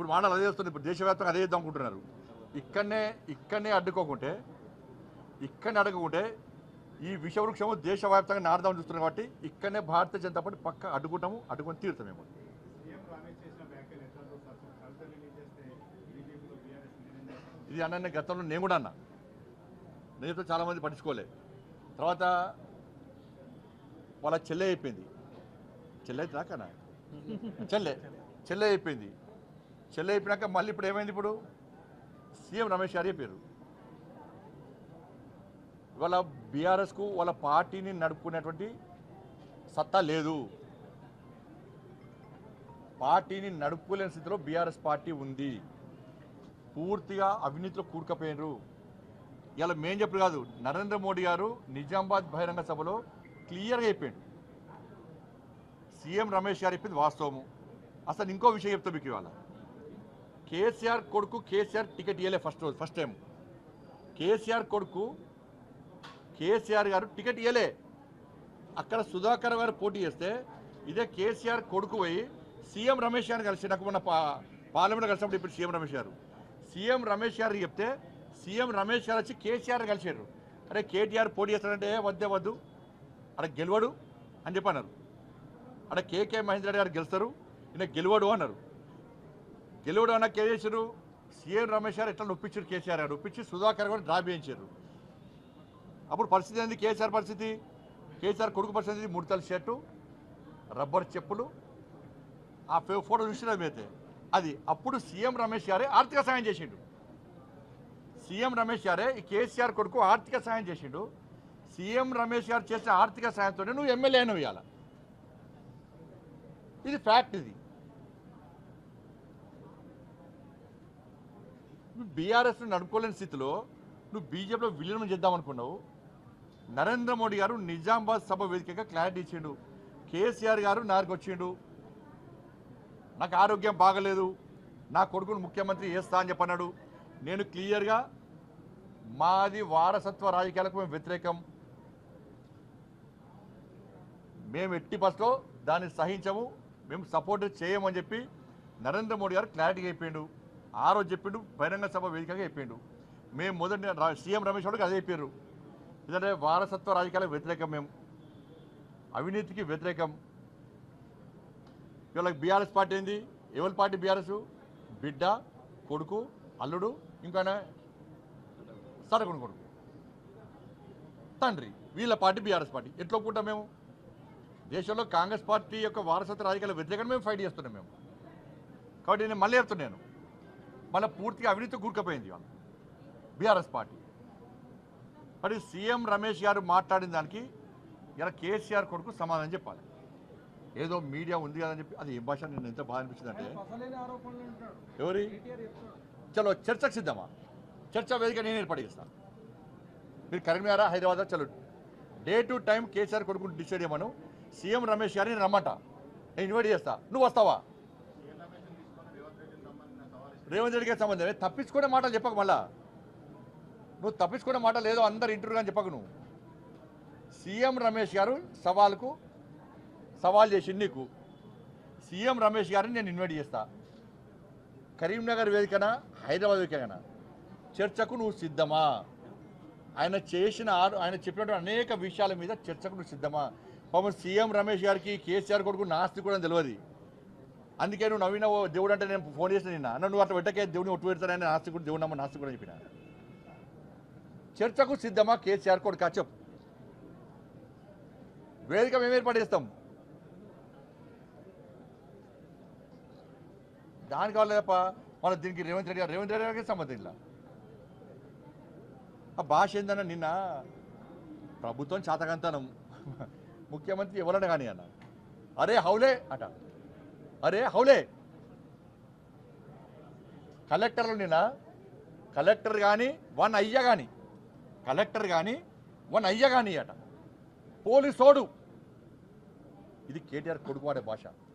ఇప్పుడు మాటలు అదే వస్తుంది ఇప్పుడు దేశవ్యాప్తంగా అదే చేద్దాం అనుకుంటున్నారు. ఇక్కడనే ఇక్కడనే అడ్డుకోకుంటే ఇక్కడనే అడ్డుకోకుంటే ఈ విషవృక్షము దేశవ్యాప్తంగా నాడదామని చూస్తున్నాం కాబట్టి ఇక్కడనే భారతీయ జనతా పార్టీ పక్క అడ్డుకుంటాము అడ్డుకొని తీరుతాం మేము. ఇది అన్న గతంలో నేను కూడా అన్నా. నేనైతే చాలామంది పట్టించుకోలే. తర్వాత వాళ్ళ చెల్లె అయిపోయింది. చెల్లె అయితే చెల్లె చెల్లె అయిపోయింది. చెల్లె అయిపోయినాక మళ్ళీ ఇప్పుడు ఏమైంది ఇప్పుడు? సీఎం రమేష్ గారు చెప్పారు. ఇవాళ బీఆర్ఎస్కు వాళ్ళ పార్టీని నడుపుకునేటువంటి సత్తా లేదు. పార్టీని నడుపుకోలేని స్థితిలో బీఆర్ఎస్ పార్టీ ఉంది. పూర్తిగా అవినీతిలో కూడుకపోయినరు. ఇలా మేం చెప్పరు కాదు నరేంద్ర మోడీ గారు నిజామాబాద్ బహిరంగ సభలో క్లియర్గా చెప్పాడు సీఎం రమేష్ గారు చెప్పింది వాస్తవము. అసలు ఇంకో విషయం చెప్తా మీకు ఇవాళ. కేసీఆర్ కొడుకు కేసీఆర్ టికెట్ ఇవ్వలే ఫస్ట్ రోజు ఫస్ట్ టైం కేసీఆర్ కొడుకు కేసీఆర్ గారు టికెట్ ఇవ్వలే అక్కడ సుధాకర్ గారు పోటీ చేస్తే ఇదే కేసీఆర్ కొడుకు పోయి సీఎం రమేష్ గారిని కలిసి నాకు మొన్న పా పార్లమెంట్లో కలిసినప్పుడు ఇప్పుడు సీఎం రమేష్ గారు. సీఎం రమేష్ గారు చెప్తే సీఎం రమేష్ గారు వచ్చి కేసీఆర్ కలిసారు. అరే కేటీఆర్ పోటీ చేస్తాడంటే వద్దే వద్దు అక్కడ గెలవడు అని చెప్పి అన్నారు అక్కడ కేకే మహేందర్ గారు గెలుస్తారు ఈయన గెలవడు అన్నారు. గెలవడు అన్న కే చేశారు సీఎం రమేష్ గారు ఎట్లా నొప్పించారు కేసీఆర్ గారు? నొప్పించి సుధాకర్ గారు డ్రా చేయించారు అప్పుడు పరిస్థితి ఏంది? కేసీఆర్ పరిస్థితి? కేసీఆర్ కొడుకు పరిస్థితి ముడతల షర్టు రబ్బర్ చెప్పులు ఆ ఫో- ఫోటో చూసినా మీతే అది అప్పుడు సీఎం రమేష్ గారే ఆర్థిక సాయం చేసిండు. సీఎం రమేష్ గారే ఈ కేసీఆర్ కొడుకు ఆర్థిక సాయం చేసిండు. సీఎం రమేష్ గారు చేసిన ఆర్థిక సాయంతోనే నువ్వు ఎమ్మెల్యే అయినవు ఇవాళ ఇది ఫ్యాక్ట్ ఇది. నువ్వు బీఆర్ఎస్ నడుపుకోలేని స్థితిలో నువ్వు బీజేపీలో విలీనం చేద్దామనుకున్నావు. నరేంద్ర మోడీ గారు నిజామాబాద్ సభ వేదికగా క్లారిటీ ఇచ్చిండు. కేసీఆర్ గారు నాకు వచ్చిండు. నాకు ఆరోగ్యం బాగలేదు. నా కొడుకును ముఖ్యమంత్రి చేస్తా అని చెప్పన్నాడు. నేను క్లియర్గా మాది వారసత్వ రాజకీయాలకు మేము వ్యతిరేకం. మేము ఎట్టి బస్లో దాన్ని సహించము. మేము సపోర్ట్ చేయమని చెప్పి నరేంద్ర మోడీ గారు క్లారిటీ అయిపోయిండు. ఆ రోజు చెప్పిండు బహిరంగ సభ వేదికగా చెప్పిండు. మేము మొదటి సీఎం రమేష్ గారికి అదే చెప్పారు ఎందుకంటే వారసత్వ రాజకీయాలకు వ్యతిరేకం మేము. అవినీతికి వ్యతిరేకం. ఇవాళ బీఆర్ఎస్ పార్టీ ఏంది? ఎవరి పార్టీ బీఆర్ఎస్? బిడ్డ కొడుకు అల్లుడు ఇంకా సరకుడు కొడుకు. తండ్రి వీళ్ళ పార్టీ బీఆర్ఎస్ పార్టీ. ఎట్లా ఒప్పుకుంటాం మేము? దేశంలో కాంగ్రెస్ పార్టీ యొక్క వారసత్వ రాజకీయాల వ్యతిరేకంగా మేము ఫైట్ చేస్తున్నాం మేము. కాబట్టి నేను మళ్ళీ చెప్తున్నాను మళ్ళీ పూర్తిగా అవినీతి కూరుకుపోయింది బీఆర్ఎస్ పార్టీ. మరి సీఎం రమేష్ గారు మాట్లాడిన దానికి ఇలా కేసీఆర్ కొడుకు సమాధానం చెప్పాలి. ఏదో మీడియా ఉంది కదని చెప్పి అది ఏం భాష? నేను ఎంత బాగా అనిపించింది అంటే ఎవరి? చలో చర్చకు సిద్ధమా? చర్చ వేదిక నేను ఏర్పాటు చేస్తాను మీరు కరీంనగర్ హైదరాబాద్ చలో డే టు టైం కేసీఆర్ కొడుకు డిసైడ్ చేయమను. సీఎం రమేష్ గారిని రమ్మంట. నేను ఇన్వైట్ చేస్తా. నువ్వు వస్తావా? రేవంత్ రెడ్డి గారి సంబంధం? తప్పించుకునే మాటలు చెప్పకు మళ్ళా. నువ్వు తప్పించుకునే మాట లేదో అందరు ఇంటర్వ్యూ అని చెప్పకు నువ్వు. సీఎం రమేష్ గారు సవాల్కు సవాల్ చేసి నీకు. సీఎం రమేష్ గారిని నేను ఇన్వైట్ చేస్తా. కరీంనగర్ వేదికన హైదరాబాద్ వేదికన? చర్చకు నువ్వు సిద్ధమా? ఆయన చేసిన ఆయన చెప్పినటువంటి అనేక విషయాల మీద చర్చకు నువ్వు సిద్ధమా? పాపం సీఎం రమేష్ గారికి కేసీఆర్ కొడుకు నాస్తి కూడా తెలియదు. అందుకే నువ్వు నవీన దేవుడు అంటే నేను ఫోన్ చేసిన నిన్న. నన్ను నువ్వు అట్లా పెట్టకే దేవుని ఒట్టు పెడతానని నాస్తికుడు దేవుడు నమ్మ నాస్తికుడు చెప్పిన. చర్చకు సిద్ధమా కేసీఆర్ కొడుకు? చెప్పు. వేదిక మేము ఏర్పాటు చేస్తాం. దానికి కావాలి తప్ప మన దీనికి రేవంత్ రెడ్డి గారు రేవంత్ రెడ్డి గారికి సంబంధం ఇలా ఆ భాష ఏందన్న నిన్న? ప్రభుత్వం చాతకంతనం. ముఖ్యమంత్రి ఎవరన్నా కానీ అన్న. అరే హౌలే అట. అరే హౌలే. కలెక్టర్లు నిన్న కలెక్టర్ కానీ వన్ అయ్య కానీ కలెక్టర్ కానీ వన్ అయ్య కానీ అట. పోలీసోడు. ఇది కేటీఆర్ కొడుకువాడే భాష.